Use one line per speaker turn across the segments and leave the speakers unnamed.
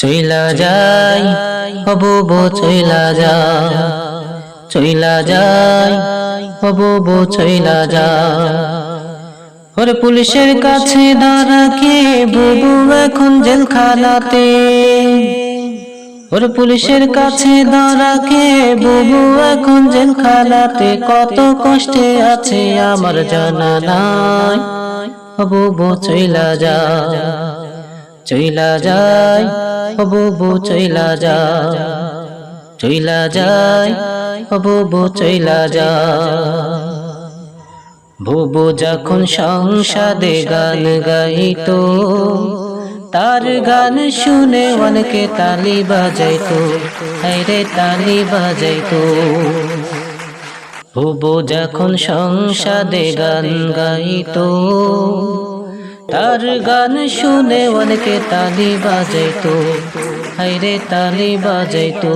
চইলা যাই, হবু বো চইলা যা চইলা যাই, হবু বো চইলা যা ওর পুলিশের কাছে দাঁড়া কে বুবু এখন জেলখানাতে। ওর পুলিশের কাছে দাঁড়া কে বুবু এখন জেলখানাতে। কত কষ্টে আছে আমার জানা নাই। বুবু চইলা যা চইলা যায় বুবু চইলা যা চইলা যায় বুবু চইলা যা বুবু যখন সংসাদে গান গাইতো, তার গান শুনে অনেকে তালি বাজাইতো। হাইরে তালি বাজাইতো। বুবু যখন সংসাদে গান গাইতো তার গান শুনে অনেকে তালি বাজাইতো। হাইরে তালি বাজাইতো।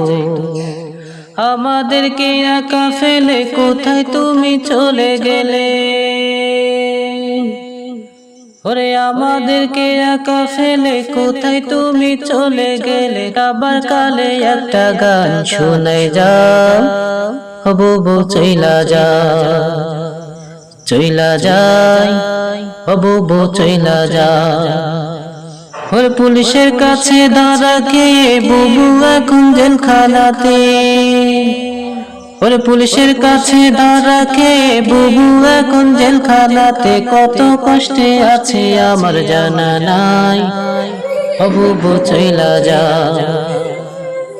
আমাদেরকে একা ফেলে কোথায় তুমি চলে গেলে? ওরে আমাদেরকে একা ফেলে কোথায় তুমি চলে গেলে? আবার কালে একটা গান শুনে যা হবু বউ চইলা যা চইলা যায় হবু বউ চইলা যা। ওর পুলিশের কাছে দাঁড়া কে বুবু এখন জেলখানাতে। ওর পুলিশের কাছে দাঁড়া কে বুবু এখন জেলখানাতে। কত কষ্টে আছে আমার জানা নাই। ও বুবু চইলা যা।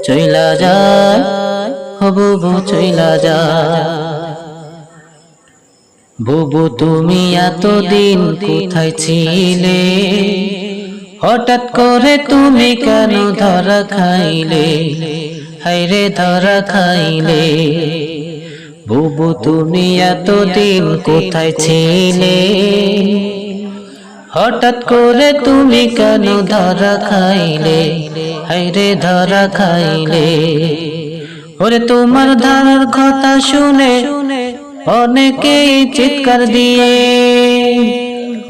চইলা যা। ও বুবু চইলা যা। বুবু, তুমি এতদিন কোথায় ছিলে? হঠাৎ করে তুমি কেন ধরা খাইলে? হাইরে ধরা খাইলে। বুবু, তুমি এতদিন কোথায় ছিলে? হঠাৎ করে তুমি কেন ধরা খাইলে? হাইরে ধরা খাইলে। ওরে, তোমার ধারার কথা শুনে অনেকেই চিৎকার দিয়ে,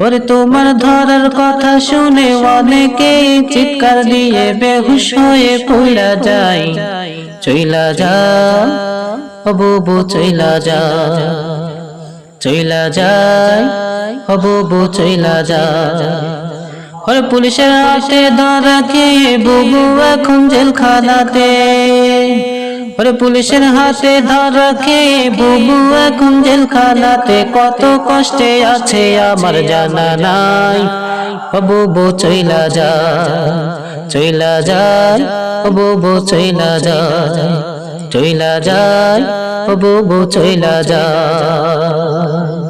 ওরে তোমার ধরার কথা শুনে অনেকেই চিৎকার দিয়ে বেহুশ হয়ে পড়া যায়। চইলা যা বুবু, চইলা যা চইলা যায় বুবু, চইলা যা ওরে পুলিশের হাতে ধরা খেয়ে বুবু এখন জেলখানাতে। পুলিশের হাতে ধরা খেয়ে বুবু এখন জেলখানাতে কত কষ্টে আছে, আমার জানা নাই। বুবু চইলা যা, চইলা ও বুবু চইলা যায় চইলা ও বুবু চইলা যায়